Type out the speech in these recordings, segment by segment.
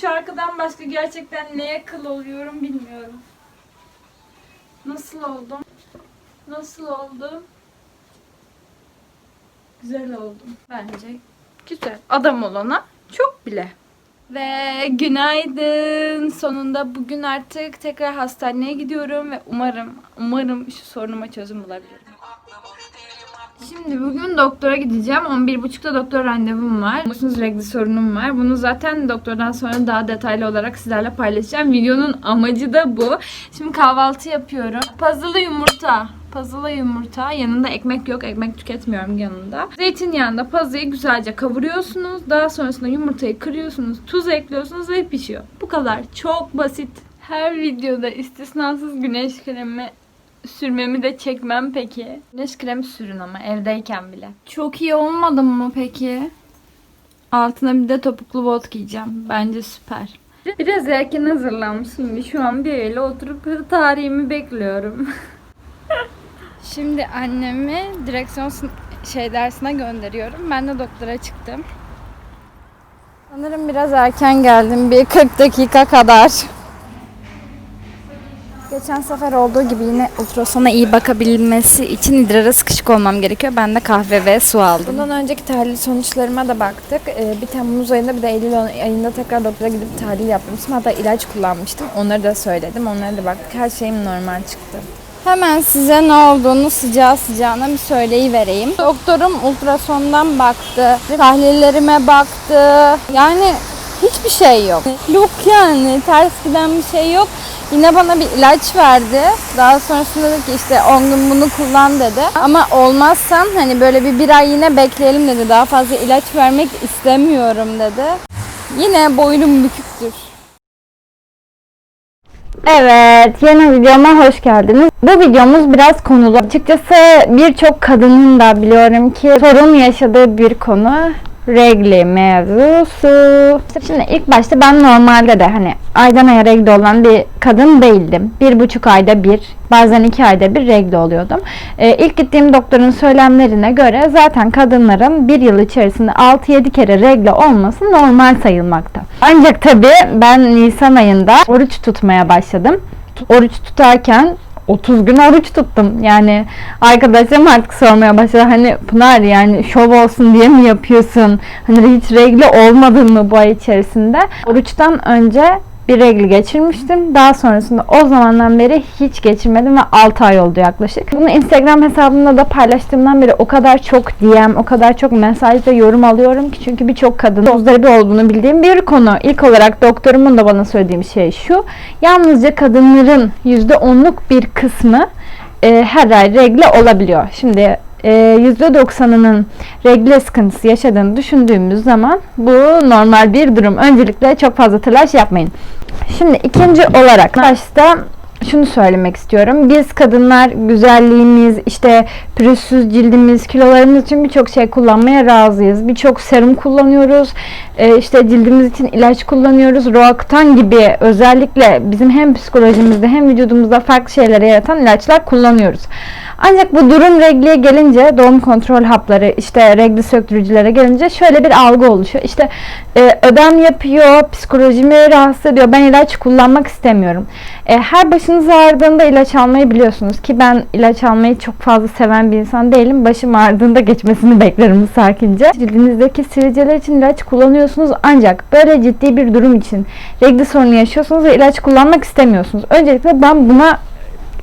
şarkıdan başka gerçekten neye kıl oluyorum bilmiyorum. Nasıl oldum? Nasıl oldum? Güzel oldum bence. Güzel. Adam olana çok bile. Ve günaydın. Sonunda bugün artık tekrar hastaneye gidiyorum ve umarım umarım şu sorunuma çözüm bulabilirim. Şimdi bugün doktora gideceğim. 11.30'da doktor randevum var. Biliyorsunuz regli sorunum var. Bunu zaten doktordan sonra daha detaylı olarak sizlerle paylaşacağım. Videonun amacı da bu. Şimdi kahvaltı yapıyorum. Puzzle'lı yumurta. Puzzle'lı yumurta. Yanında ekmek yok. Ekmek tüketmiyorum yanında. Zeytinyağında puzzle'yı güzelce kavuruyorsunuz. Daha sonrasında yumurtayı kırıyorsunuz. Tuz ekliyorsunuz ve pişiyor. Bu kadar. Çok basit. Her videoda istisnasız güneş kremi sürmemi de çekmem peki. Güneş kremi sürün ama evdeyken bile. Çok iyi olmadı mı peki? Altına bir de topuklu bot giyeceğim. Bence süper. Biraz erken hazırlanmışım. Şu an bir öyle oturup tarihimi bekliyorum. Şimdi annemi direksiyon şey dersine gönderiyorum. Ben de doktora çıktım. Sanırım biraz erken geldim. Bir 40 dakika kadar. Geçen sefer olduğu gibi yine ultrasona iyi bakabilmesi için idrara sıkışık olmam gerekiyor. Ben de kahve ve su aldım. Bundan önceki tahlil sonuçlarıma da baktık. Ee, bir Temmuz ayında bir de Eylül ayında tekrar doktora gidip tahlil yapmıştım. Hatta ilaç kullanmıştım. Onları da söyledim. Onlara da baktık. Her şeyim normal çıktı. Hemen size ne olduğunu sıcağı sıcağına bir söyleyivereyim. Doktorum ultrasondan baktı. Tahlillerime baktı. Yani hiçbir şey yok. Yok yani ters giden bir şey yok. Yine bana bir ilaç verdi. Daha sonrasında dedi ki işte 10 gün bunu kullan dedi. Ama olmazsan hani böyle bir bir ay yine bekleyelim dedi. Daha fazla ilaç vermek istemiyorum dedi. Yine boynum büküktür. Evet, yeni videoma hoş geldiniz. Bu videomuz biraz konulu. Açıkçası birçok kadının da biliyorum ki sorun yaşadığı bir konu regli mevzusu. Şimdi ilk başta ben normalde de hani aydan aya regli olan bir kadın değildim. Bir buçuk ayda bir, bazen iki ayda bir regli oluyordum. Ee, ilk gittiğim doktorun söylemlerine göre zaten kadınların bir yıl içerisinde 6-7 kere regli olması normal sayılmakta. Ancak tabii ben Nisan ayında oruç tutmaya başladım. Oruç tutarken 30 gün oruç tuttum. Yani arkadaşlarım artık sormaya başladı. Hani Pınar yani şov olsun diye mi yapıyorsun? Hani hiç regli olmadın mı bu ay içerisinde? Oruçtan önce bir regli geçirmiştim. Daha sonrasında o zamandan beri hiç geçirmedim ve 6 ay oldu yaklaşık. Bunu Instagram hesabımda da paylaştığımdan beri o kadar çok DM, o kadar çok mesaj ve yorum alıyorum ki çünkü birçok kadın muzdaribi olduğunu bildiğim bir konu. İlk olarak doktorumun da bana söylediğim şey şu. Yalnızca kadınların %10'luk bir kısmı e, her ay regle olabiliyor. Şimdi e, %90'ının regle sıkıntısı yaşadığını düşündüğümüz zaman bu normal bir durum. Öncelikle çok fazla telaş yapmayın. Şimdi ikinci olarak başta şunu söylemek istiyorum. Biz kadınlar güzelliğimiz, işte pürüzsüz cildimiz, kilolarımız için birçok şey kullanmaya razıyız. Birçok serum kullanıyoruz. Ee, işte cildimiz için ilaç kullanıyoruz. Roaktan gibi özellikle bizim hem psikolojimizde hem vücudumuzda farklı şeylere yaratan ilaçlar kullanıyoruz. Ancak bu durum regliye gelince doğum kontrol hapları işte regli söktürücülere gelince şöyle bir algı oluşuyor. İşte e, ödem yapıyor, psikolojimi rahatsız ediyor. Ben ilaç kullanmak istemiyorum. E, her başınız ağrıdığında ilaç almayı biliyorsunuz ki ben ilaç almayı çok fazla seven bir insan değilim. Başım ağrıdığında geçmesini beklerim sakince. Cildinizdeki sivilceler için ilaç kullanıyorsunuz ancak böyle ciddi bir durum için regli sorunu yaşıyorsunuz ve ilaç kullanmak istemiyorsunuz. Öncelikle ben buna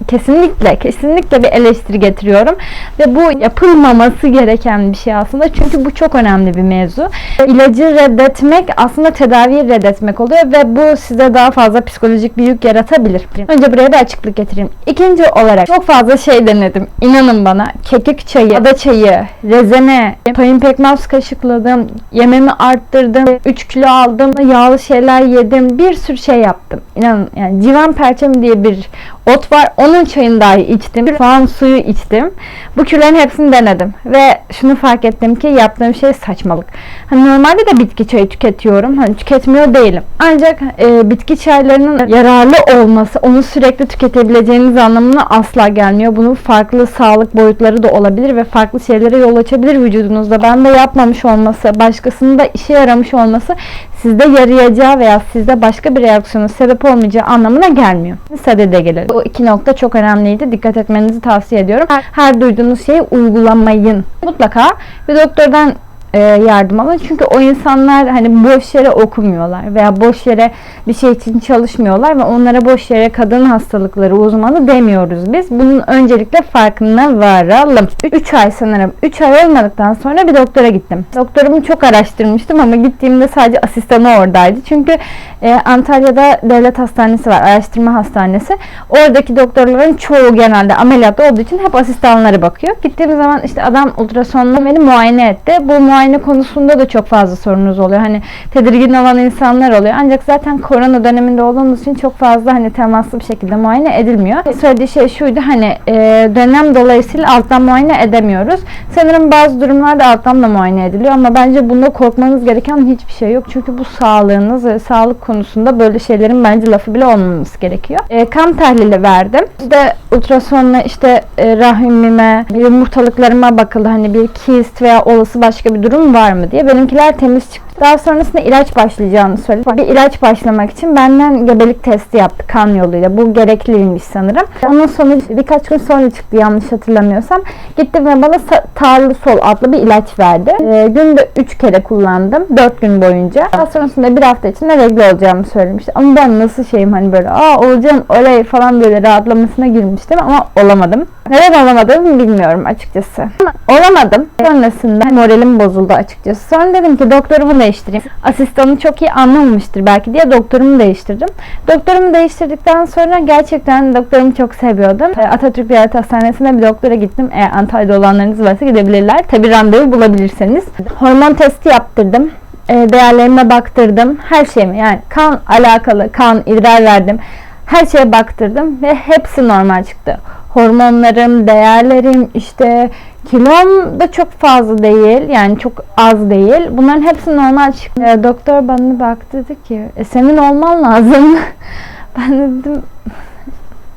kesinlikle kesinlikle bir eleştiri getiriyorum ve bu yapılmaması gereken bir şey aslında çünkü bu çok önemli bir mevzu. İlacı reddetmek aslında tedaviyi reddetmek oluyor ve bu size daha fazla psikolojik bir yük yaratabilir. Önce buraya bir açıklık getireyim. İkinci olarak çok fazla şey denedim. İnanın bana kekik çayı, ada çayı, rezene, payın pekmez kaşıkladım, yememi arttırdım, 3 kilo aldım, yağlı şeyler yedim, bir sürü şey yaptım. İnanın yani civan perçemi diye bir ot var. Onun çayını dahi içtim. Soğan suyu içtim. Bu kürlerin hepsini denedim. Ve şunu fark ettim ki yaptığım şey saçmalık. Hani normalde de bitki çayı tüketiyorum. Hani tüketmiyor değilim. Ancak e, bitki çaylarının yararlı olması onu sürekli tüketebileceğiniz anlamına asla gelmiyor. Bunun farklı sağlık boyutları da olabilir ve farklı şeylere yol açabilir vücudunuzda. Ben de yapmamış olması, başkasının da işe yaramış olması sizde yarayacağı veya sizde başka bir reaksiyona sebep olmayacağı anlamına gelmiyor. Sadede gelelim. Bu iki nokta çok önemliydi. Dikkat etmenizi tavsiye ediyorum. Her, her duyduğunuz şeyi uygulamayın. Mutlaka bir doktordan e, yardım alın. Çünkü o insanlar hani boş yere okumuyorlar veya boş yere bir şey için çalışmıyorlar ve onlara boş yere kadın hastalıkları uzmanı demiyoruz biz. Bunun öncelikle farkına varalım. 3 ay sanırım. 3 ay olmadıktan sonra bir doktora gittim. Doktorumu çok araştırmıştım ama gittiğimde sadece asistanı oradaydı. Çünkü e, Antalya'da devlet hastanesi var. Araştırma hastanesi. Oradaki doktorların çoğu genelde ameliyatta olduğu için hep asistanları bakıyor. Gittiğim zaman işte adam ultrasonla beni muayene etti. Bu muayene konusunda da çok fazla sorunuz oluyor. Hani tedirgin olan insanlar oluyor. Ancak zaten korona döneminde olduğumuz için çok fazla hani temaslı bir şekilde muayene edilmiyor. Söylediği şey şuydu hani e, dönem dolayısıyla alttan muayene edemiyoruz. Sanırım bazı durumlarda alttan da muayene ediliyor ama bence bunda korkmanız gereken hiçbir şey yok. Çünkü bu sağlığınız ve sağlık konusunda böyle şeylerin bence lafı bile olmaması gerekiyor. E, kan tahlili verdim. İşte ultrasonla işte e, rahimime, yumurtalıklarıma bakıldı. Hani bir kist veya olası başka bir durum var mı diye. Benimkiler temiz çıktı. Daha sonrasında ilaç başlayacağını söyledi. Bir ilaç başlamak için benden gebelik testi yaptı kan yoluyla. Bu gerekliymiş sanırım. Onun sonucu birkaç gün sonra çıktı yanlış hatırlamıyorsam. Gitti ve bana Tarlı Sol adlı bir ilaç verdi. Ee, günde 3 kere kullandım. 4 gün boyunca. Daha sonrasında bir hafta içinde regle olacağımı söylemişti. Ama ben nasıl şeyim hani böyle aa olacağım oley falan böyle rahatlamasına girmiştim ama olamadım. Neden olamadığımı bilmiyorum açıkçası. Ama olamadım. Sonrasında moralim bozuldu açıkçası. Sonra dedim ki doktorumu değiştireyim. Asistanı çok iyi anlamamıştır belki diye doktorumu değiştirdim. Doktorumu değiştirdikten sonra gerçekten doktorumu çok seviyordum. Ee, Atatürk Devlet Hastanesi'ne bir doktora gittim. Eğer Antalya'da olanlarınız varsa gidebilirler. Tabi randevu bulabilirseniz. Hormon testi yaptırdım. Ee, Değerlerime baktırdım. Her şeyimi yani kan alakalı kan idrar verdim. Her şeye baktırdım ve hepsi normal çıktı. Hormonlarım, değerlerim, işte kilom da çok fazla değil. Yani çok az değil. Bunların hepsi normal çıktı. Ee, doktor bana baktı dedi ki e, senin olman lazım. ben de dedim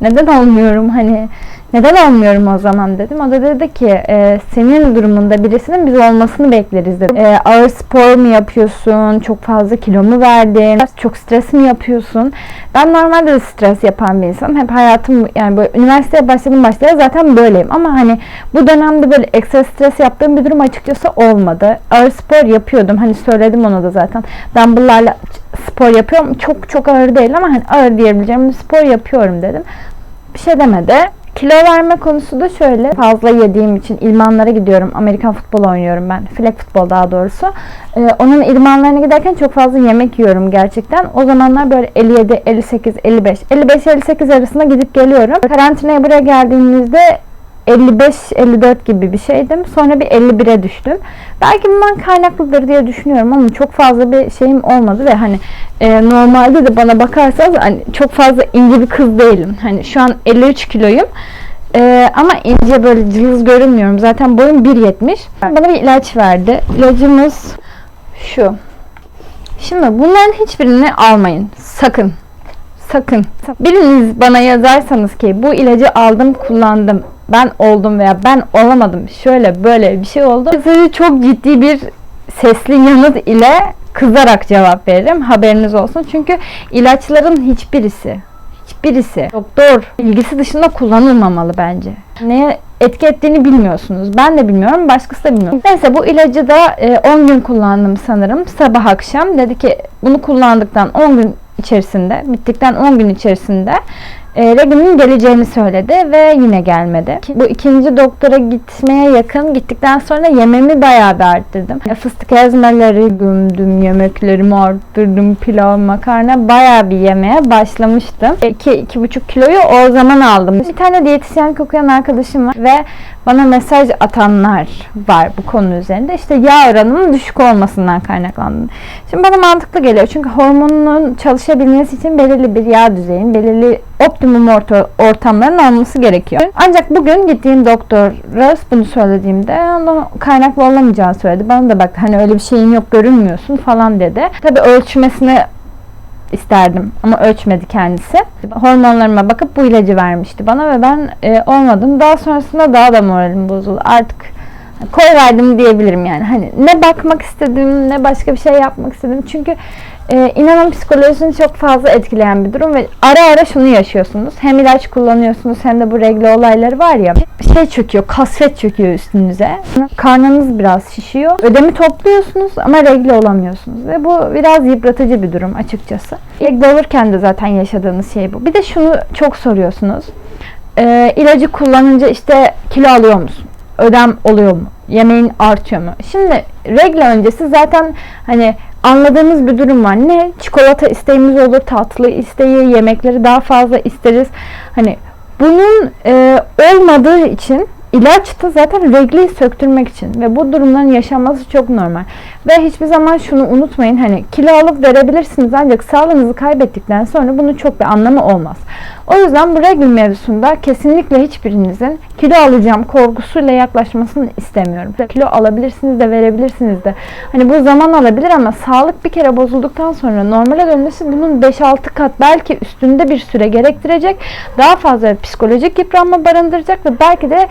neden olmuyorum hani neden olmuyorum o zaman dedim. O da dedi ki e, senin durumunda birisinin biz olmasını bekleriz dedi. E, ağır spor mu yapıyorsun? Çok fazla kilo mu verdin? Çok stres mi yapıyorsun? Ben normalde de stres yapan bir insanım. Hep hayatım yani böyle üniversiteye başladım başlayalı zaten böyleyim. Ama hani bu dönemde böyle ekstra stres yaptığım bir durum açıkçası olmadı. Ağır spor yapıyordum. Hani söyledim ona da zaten. Dumbbell'larla spor yapıyorum. Çok çok ağır değil ama hani ağır diyebileceğim bir spor yapıyorum dedim. Bir şey demedi. Kilo verme konusu da şöyle. Fazla yediğim için ilmanlara gidiyorum. Amerikan futbolu oynuyorum ben. Flag futbol daha doğrusu. Ee, onun ilmanlarına giderken çok fazla yemek yiyorum gerçekten. O zamanlar böyle 57, 58, 55, 55, 58 arasında gidip geliyorum. Karantinaya buraya geldiğimizde 55-54 gibi bir şeydim. Sonra bir 51'e düştüm. Belki bundan kaynaklıdır diye düşünüyorum ama çok fazla bir şeyim olmadı ve hani e, normalde de bana bakarsanız hani çok fazla ince bir kız değilim. Hani şu an 53 kiloyum. E, ama ince böyle cılız görünmüyorum. Zaten boyum 1.70. Bana bir ilaç verdi. İlacımız şu. Şimdi bunların hiçbirini almayın. Sakın. Sakın. Biriniz bana yazarsanız ki bu ilacı aldım kullandım. Ben oldum veya ben olamadım. Şöyle böyle bir şey oldu. Size çok ciddi bir sesli yanıt ile kızarak cevap veririm. Haberiniz olsun. Çünkü ilaçların hiçbirisi hiçbirisi doktor bilgisi dışında kullanılmamalı bence. Neye etki ettiğini bilmiyorsunuz. Ben de bilmiyorum. Başkası da bilmiyor. Neyse bu ilacı da e, 10 gün kullandım sanırım. Sabah akşam. Dedi ki bunu kullandıktan 10 gün içerisinde, bittikten 10 gün içerisinde e, Regin'in geleceğini söyledi ve yine gelmedi. Bu ikinci doktora gitmeye yakın gittikten sonra yememi bayağı bir arttırdım. E, Fıstık ezmeleri gömdüm, yemeklerimi arttırdım, pilav, makarna bayağı bir yemeye başlamıştım. 2-2,5 kiloyu o zaman aldım. Bir tane diyetisyen kokuyan arkadaşım var ve bana mesaj atanlar var bu konu üzerinde. İşte yağ oranının düşük olmasından kaynaklandı. Şimdi bana mantıklı geliyor. Çünkü hormonun çalışabilmesi için belirli bir yağ düzeyinin, belirli optimum orta, ortamların olması gerekiyor. Ancak bugün gittiğim doktora bunu söylediğimde ondan kaynaklı olamayacağını söyledi. Bana da bak hani öyle bir şeyin yok görünmüyorsun falan dedi. Tabii ölçmesini isterdim ama ölçmedi kendisi. Hormonlarıma bakıp bu ilacı vermişti bana ve ben e, olmadım. Daha sonrasında daha da moralim bozuldu. Artık koy verdim diyebilirim yani. Hani ne bakmak istedim ne başka bir şey yapmak istedim. Çünkü e, inanın psikolojisini çok fazla etkileyen bir durum ve ara ara şunu yaşıyorsunuz. Hem ilaç kullanıyorsunuz hem de bu regle olayları var ya. Şey çöküyor, kasvet çöküyor üstünüze. Karnınız biraz şişiyor. Ödemi topluyorsunuz ama regle olamıyorsunuz. Ve bu biraz yıpratıcı bir durum açıkçası. Regle olurken de zaten yaşadığınız şey bu. Bir de şunu çok soruyorsunuz. E, ilacı kullanınca işte kilo alıyor musun? ödem oluyor mu? Yemeğin artıyor mu? Şimdi regle öncesi zaten hani anladığımız bir durum var. Ne? Çikolata isteğimiz olur, tatlı isteği, yemekleri daha fazla isteriz. Hani bunun e, olmadığı için ilaç da zaten regli söktürmek için ve bu durumların yaşanması çok normal. Ve hiçbir zaman şunu unutmayın hani kilo alıp verebilirsiniz ancak sağlığınızı kaybettikten sonra bunun çok bir anlamı olmaz. O yüzden bu regl mevzusunda kesinlikle hiçbirinizin kilo alacağım korkusuyla yaklaşmasını istemiyorum. Kilo alabilirsiniz de verebilirsiniz de. Hani bu zaman alabilir ama sağlık bir kere bozulduktan sonra normale dönmesi bunun 5-6 kat belki üstünde bir süre gerektirecek. Daha fazla psikolojik yıpranma barındıracak ve belki de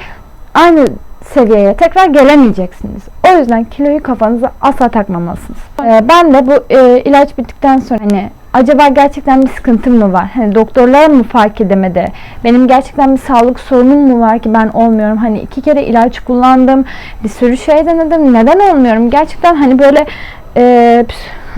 aynı seviyeye tekrar gelemeyeceksiniz. O yüzden kiloyu kafanıza asla takmamalısınız. Ee, ben de bu e, ilaç bittikten sonra hani acaba gerçekten bir sıkıntım mı var? Hani doktorlar mı fark edemedi? Benim gerçekten bir sağlık sorunum mu var ki ben olmuyorum? Hani iki kere ilaç kullandım. Bir sürü şey denedim. Neden olmuyorum? Gerçekten hani böyle e,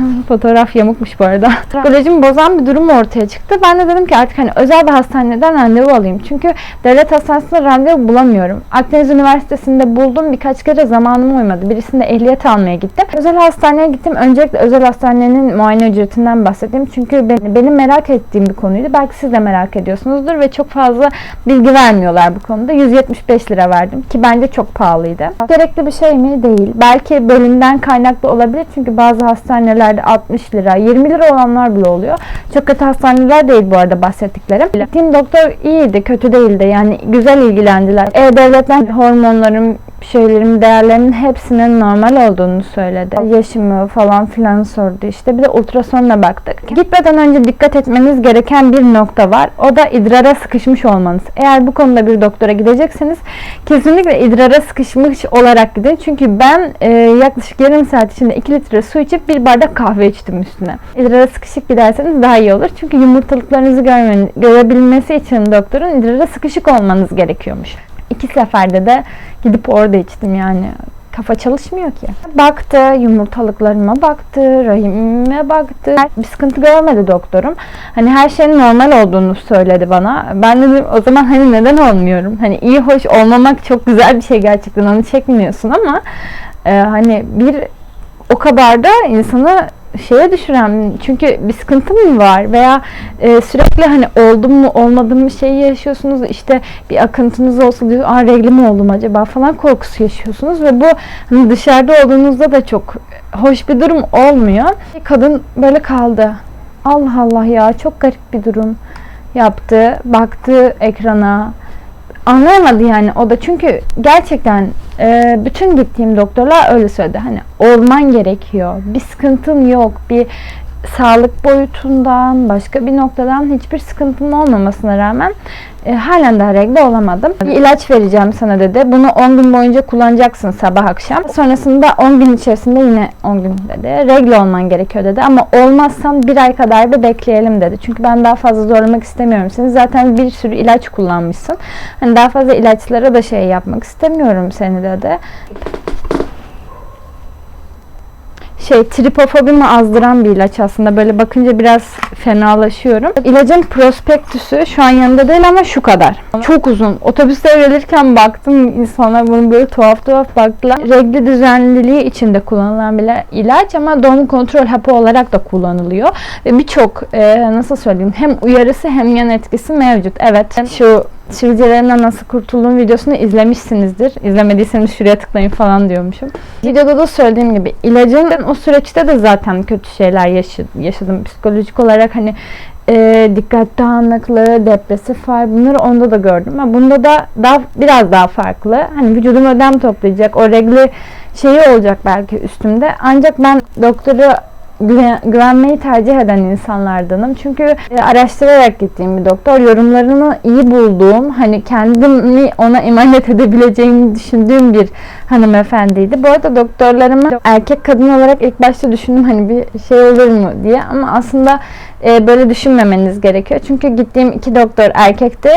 fotoğraf yamukmuş bu arada. Psikolojimi bozan bir durum ortaya çıktı. Ben de dedim ki artık hani özel bir hastaneden randevu alayım. Çünkü devlet hastanesinde randevu bulamıyorum. Akdeniz Üniversitesi'nde buldum. Birkaç kere zamanım uymadı. Birisinde ehliyet almaya gittim. Özel hastaneye gittim. Öncelikle özel hastanenin muayene ücretinden bahsedeyim. Çünkü benim, benim merak ettiğim bir konuydu. Belki siz de merak ediyorsunuzdur ve çok fazla bilgi vermiyorlar bu konuda. 175 lira verdim ki bence çok pahalıydı. Gerekli bir şey mi? Değil. Belki bölümden kaynaklı olabilir. Çünkü bazı hastaneler hastanelerde 60 lira, 20 lira olanlar bile oluyor. Çok kötü hastaneler değil bu arada bahsettiklerim. Gittiğim doktor iyiydi, kötü değildi. Yani güzel ilgilendiler. E-Devlet'ten hormonlarım, şeylerim, değerlerimin hepsinin normal olduğunu söyledi. Yaşımı falan filan sordu işte. Bir de ultrasonla baktık. Gitmeden önce dikkat etmeniz gereken bir nokta var. O da idrara sıkışmış olmanız. Eğer bu konuda bir doktora gidecekseniz kesinlikle idrara sıkışmış olarak gidin. Çünkü ben e, yaklaşık yarım saat içinde 2 litre su içip bir bardak kahve içtim üstüne. İdrara sıkışık giderseniz daha iyi olur. Çünkü yumurtalıklarınızı görmen, görebilmesi için doktorun idrara sıkışık olmanız gerekiyormuş. İki seferde de gidip orada içtim yani. Kafa çalışmıyor ki. Baktı, yumurtalıklarıma baktı, rahimime baktı. Bir sıkıntı görmedi doktorum. Hani her şeyin normal olduğunu söyledi bana. Ben dedim o zaman hani neden olmuyorum? Hani iyi hoş olmamak çok güzel bir şey gerçekten onu çekmiyorsun ama e, hani bir o kadar da insanı şeye düşüren çünkü bir sıkıntı mı var veya e, sürekli hani oldum mu olmadım mı şeyi yaşıyorsunuz işte bir akıntınız olsa diyor aa regli mi oldum acaba falan korkusu yaşıyorsunuz ve bu hani dışarıda olduğunuzda da çok hoş bir durum olmuyor. Kadın böyle kaldı. Allah Allah ya çok garip bir durum yaptı. Baktı ekrana anlayamadı yani o da çünkü gerçekten e, bütün gittiğim doktorlar öyle söyledi. Hani olman gerekiyor. Bir sıkıntın yok. Bir sağlık boyutundan başka bir noktadan hiçbir sıkıntım olmamasına rağmen e, halen daha regle olamadım. Bir ilaç vereceğim sana dedi. Bunu 10 gün boyunca kullanacaksın sabah akşam. Sonrasında 10 gün içerisinde yine 10 gün dedi. Regle olman gerekiyor dedi. Ama olmazsan bir ay kadar da bekleyelim dedi. Çünkü ben daha fazla zorlamak istemiyorum seni. Zaten bir sürü ilaç kullanmışsın. Hani daha fazla ilaçlara da şey yapmak istemiyorum seni dedi. Şey tripofobimi azdıran bir ilaç aslında. Böyle bakınca biraz fenalaşıyorum. İlacın prospektüsü şu an yanında değil ama şu kadar. Çok uzun. Otobüste gelirken baktım insanlar bunu böyle tuhaf tuhaf baktılar. Regli düzenliliği içinde kullanılan bir ilaç ama doğum kontrol hapı olarak da kullanılıyor. Ve birçok e, nasıl söyleyeyim hem uyarısı hem yan etkisi mevcut. Evet şu sivilcelerimden nasıl kurtulduğum videosunu izlemişsinizdir. İzlemediyseniz şuraya tıklayın falan diyormuşum. Videoda da söylediğim gibi ilacın o süreçte de zaten kötü şeyler yaşa- yaşadım. Psikolojik olarak hani e, dikkat dağınıklığı, depresif var. Bunları onda da gördüm. Ama bunda da daha biraz daha farklı. Hani vücudum ödem toplayacak. O regli şeyi olacak belki üstümde. Ancak ben doktora güven- güvenmeyi tercih eden insanlardanım. Çünkü e, araştırarak gittiğim bir doktor. Yorumlarını iyi bulduğum, hani kendimi ona emanet edebileceğimi düşündüğüm bir hanımefendiydi. Bu arada doktorlarımı erkek kadın olarak ilk başta düşündüm hani bir şey olur mu diye ama aslında e, böyle düşünmemeniz gerekiyor. Çünkü gittiğim iki doktor erkekti.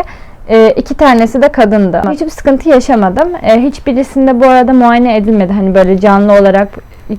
E, iki tanesi de kadındı. Hiçbir sıkıntı yaşamadım. E, hiçbirisinde bu arada muayene edilmedi. Hani böyle canlı olarak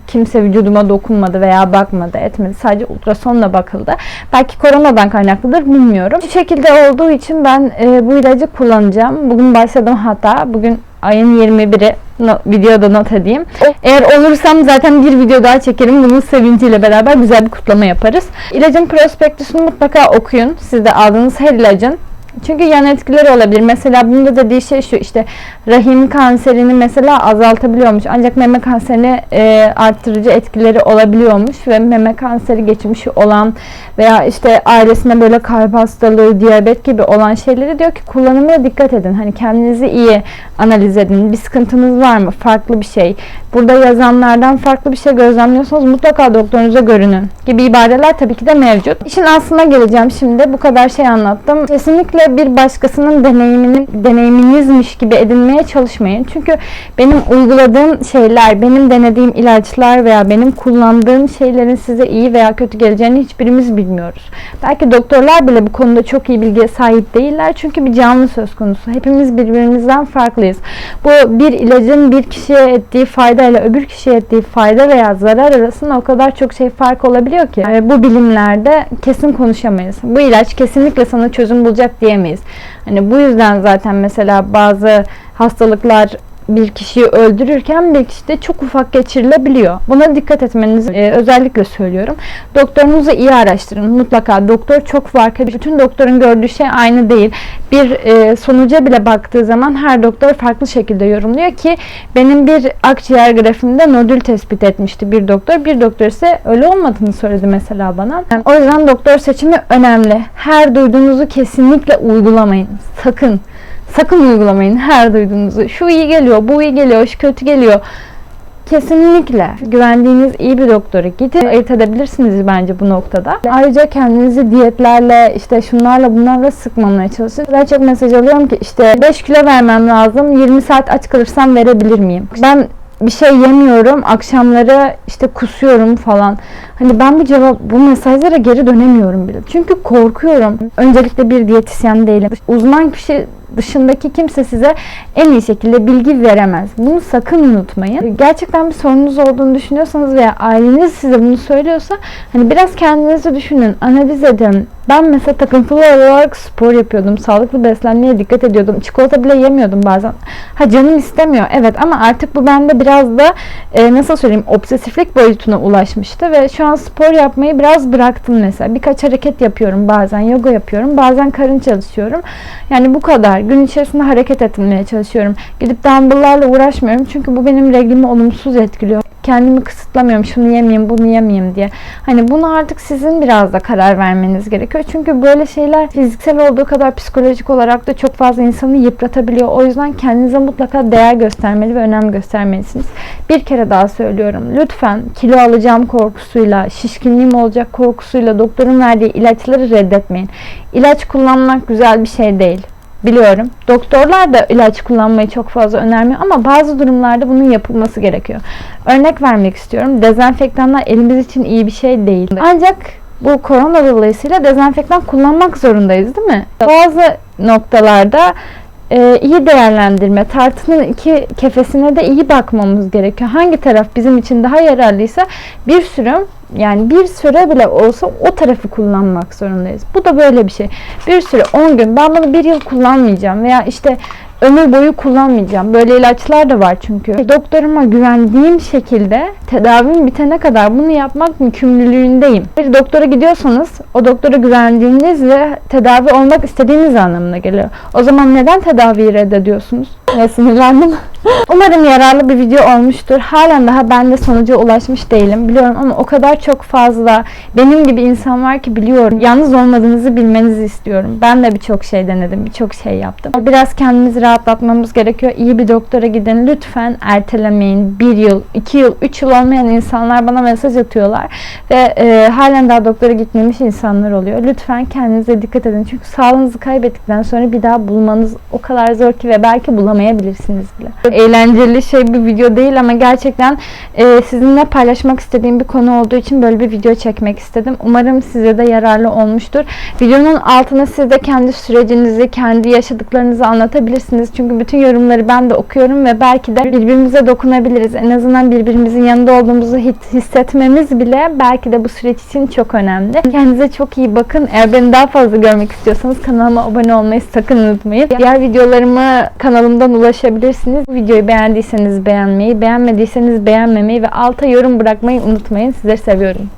kimse vücuduma dokunmadı veya bakmadı etmedi. Sadece ultrasonla bakıldı. Belki koronadan kaynaklıdır bilmiyorum. Bu şekilde olduğu için ben e, bu ilacı kullanacağım. Bugün başladım hatta. Bugün ayın 21'i no- videoda not edeyim. Eğer olursam zaten bir video daha çekerim. Bunun sevinciyle beraber güzel bir kutlama yaparız. İlacın prospektüsünü mutlaka okuyun. Siz de aldığınız her ilacın. Çünkü yan etkileri olabilir. Mesela bunda dediği şey şu işte rahim kanserini mesela azaltabiliyormuş. Ancak meme kanserini e, arttırıcı etkileri olabiliyormuş ve meme kanseri geçmişi olan veya işte ailesinde böyle kalp hastalığı, diyabet gibi olan şeyleri diyor ki kullanımına dikkat edin. Hani kendinizi iyi analiz edin. Bir sıkıntınız var mı? Farklı bir şey. Burada yazanlardan farklı bir şey gözlemliyorsanız mutlaka doktorunuza görünün gibi ibareler tabii ki de mevcut. İşin aslına geleceğim şimdi. Bu kadar şey anlattım. Kesinlikle bir başkasının deneyiminin deneyiminizmiş gibi edinmeye çalışmayın. Çünkü benim uyguladığım şeyler, benim denediğim ilaçlar veya benim kullandığım şeylerin size iyi veya kötü geleceğini hiçbirimiz bilmiyoruz. Belki doktorlar bile bu konuda çok iyi bilgiye sahip değiller. Çünkü bir canlı söz konusu. Hepimiz birbirimizden farklıyız. Bu bir ilacın bir kişiye ettiği fayda ile öbür kişiye ettiği fayda veya zarar arasında o kadar çok şey fark olabiliyor ki. Yani bu bilimlerde kesin konuşamayız. Bu ilaç kesinlikle sana çözüm bulacak diyemeyiz. Hani bu yüzden zaten mesela bazı hastalıklar bir kişiyi öldürürken bir kişide çok ufak geçirilebiliyor. Buna dikkat etmenizi e, özellikle söylüyorum. Doktorunuzu iyi araştırın. Mutlaka doktor çok farklı. Bütün doktorun gördüğü şey aynı değil. Bir e, sonuca bile baktığı zaman her doktor farklı şekilde yorumluyor ki benim bir akciğer grafimde nodül tespit etmişti bir doktor. Bir doktor ise öyle olmadığını söyledi mesela bana. Yani o yüzden doktor seçimi önemli. Her duyduğunuzu kesinlikle uygulamayın. Sakın. Sakın uygulamayın her duyduğunuzu. Şu iyi geliyor, bu iyi geliyor, şu kötü geliyor. Kesinlikle güvendiğiniz iyi bir doktora gidin. Ayırt edebilirsiniz bence bu noktada. Ayrıca kendinizi diyetlerle işte şunlarla bunlarla sıkmamaya çalışın. Ben çok mesaj alıyorum ki işte 5 kilo vermem lazım. 20 saat aç kalırsam verebilir miyim? Ben bir şey yemiyorum. Akşamları işte kusuyorum falan. Hani ben bu cevap bu mesajlara geri dönemiyorum bile. Çünkü korkuyorum. Öncelikle bir diyetisyen değilim. Uzman kişi dışındaki kimse size en iyi şekilde bilgi veremez. Bunu sakın unutmayın. Gerçekten bir sorunuz olduğunu düşünüyorsanız veya aileniz size bunu söylüyorsa hani biraz kendinizi düşünün, analiz edin. Ben mesela takıntılı olarak spor yapıyordum. Sağlıklı beslenmeye dikkat ediyordum. Çikolata bile yemiyordum bazen. Ha canım istemiyor. Evet ama artık bu bende biraz da e, nasıl söyleyeyim obsesiflik boyutuna ulaşmıştı ve şu an spor yapmayı biraz bıraktım mesela. Birkaç hareket yapıyorum bazen. Yoga yapıyorum. Bazen karın çalışıyorum. Yani bu kadar. Gün içerisinde hareket etmeye çalışıyorum. Gidip dumbbell'larla uğraşmıyorum. Çünkü bu benim reglimi olumsuz etkiliyor. Kendimi kısıtlamıyorum. Şunu yemeyeyim, bunu yemeyeyim diye. Hani bunu artık sizin biraz da karar vermeniz gerekiyor. Çünkü böyle şeyler fiziksel olduğu kadar psikolojik olarak da çok fazla insanı yıpratabiliyor. O yüzden kendinize mutlaka değer göstermeli ve önem göstermelisiniz. Bir kere daha söylüyorum. Lütfen kilo alacağım korkusuyla, şişkinliğim olacak korkusuyla doktorun verdiği ilaçları reddetmeyin. İlaç kullanmak güzel bir şey değil. Biliyorum. Doktorlar da ilaç kullanmayı çok fazla önermiyor ama bazı durumlarda bunun yapılması gerekiyor. Örnek vermek istiyorum. Dezenfektanlar elimiz için iyi bir şey değil. Ancak bu korona dolayısıyla dezenfektan kullanmak zorundayız değil mi? Bazı noktalarda e, iyi değerlendirme, tartının iki kefesine de iyi bakmamız gerekiyor. Hangi taraf bizim için daha yararlıysa bir sürü yani bir süre bile olsa o tarafı kullanmak zorundayız. Bu da böyle bir şey. Bir süre 10 gün ben bunu bir yıl kullanmayacağım veya işte ömür boyu kullanmayacağım. Böyle ilaçlar da var çünkü. Doktoruma güvendiğim şekilde tedavim bitene kadar bunu yapmak yükümlülüğündeyim. Bir doktora gidiyorsanız o doktora güvendiğinizle tedavi olmak istediğiniz anlamına geliyor. O zaman neden tedaviyi reddediyorsunuz? Ya sinirlendim. Umarım yararlı bir video olmuştur. Halen daha ben de sonuca ulaşmış değilim biliyorum ama o kadar çok fazla benim gibi insan var ki biliyorum. Yalnız olmadığınızı bilmenizi istiyorum. Ben de birçok şey denedim, birçok şey yaptım. Biraz kendimizi rahatlatmamız gerekiyor. İyi bir doktora gidin. Lütfen ertelemeyin. Bir yıl, iki yıl, üç yıl olmayan insanlar bana mesaj atıyorlar. Ve e, halen daha doktora gitmemiş insanlar oluyor. Lütfen kendinize dikkat edin. Çünkü sağlığınızı kaybettikten sonra bir daha bulmanız o kadar zor ki ve belki bulamayabilirsiniz bile. Eğlenceli şey bir video değil ama gerçekten e, sizinle paylaşmak istediğim bir konu olduğu için böyle bir video çekmek istedim. Umarım size de yararlı olmuştur. Videonun altına siz de kendi sürecinizi, kendi yaşadıklarınızı anlatabilirsiniz. Çünkü bütün yorumları ben de okuyorum ve belki de birbirimize dokunabiliriz. En azından birbirimizin yanında olduğumuzu his- hissetmemiz bile belki de bu süreç için çok önemli. Kendinize çok iyi bakın. Eğer beni daha fazla görmek istiyorsanız kanalıma abone olmayı sakın unutmayın. Diğer videolarıma kanalımdan ulaşabilirsiniz. Videoyu beğendiyseniz beğenmeyi, beğenmediyseniz beğenmemeyi ve alta yorum bırakmayı unutmayın. Sizleri seviyorum.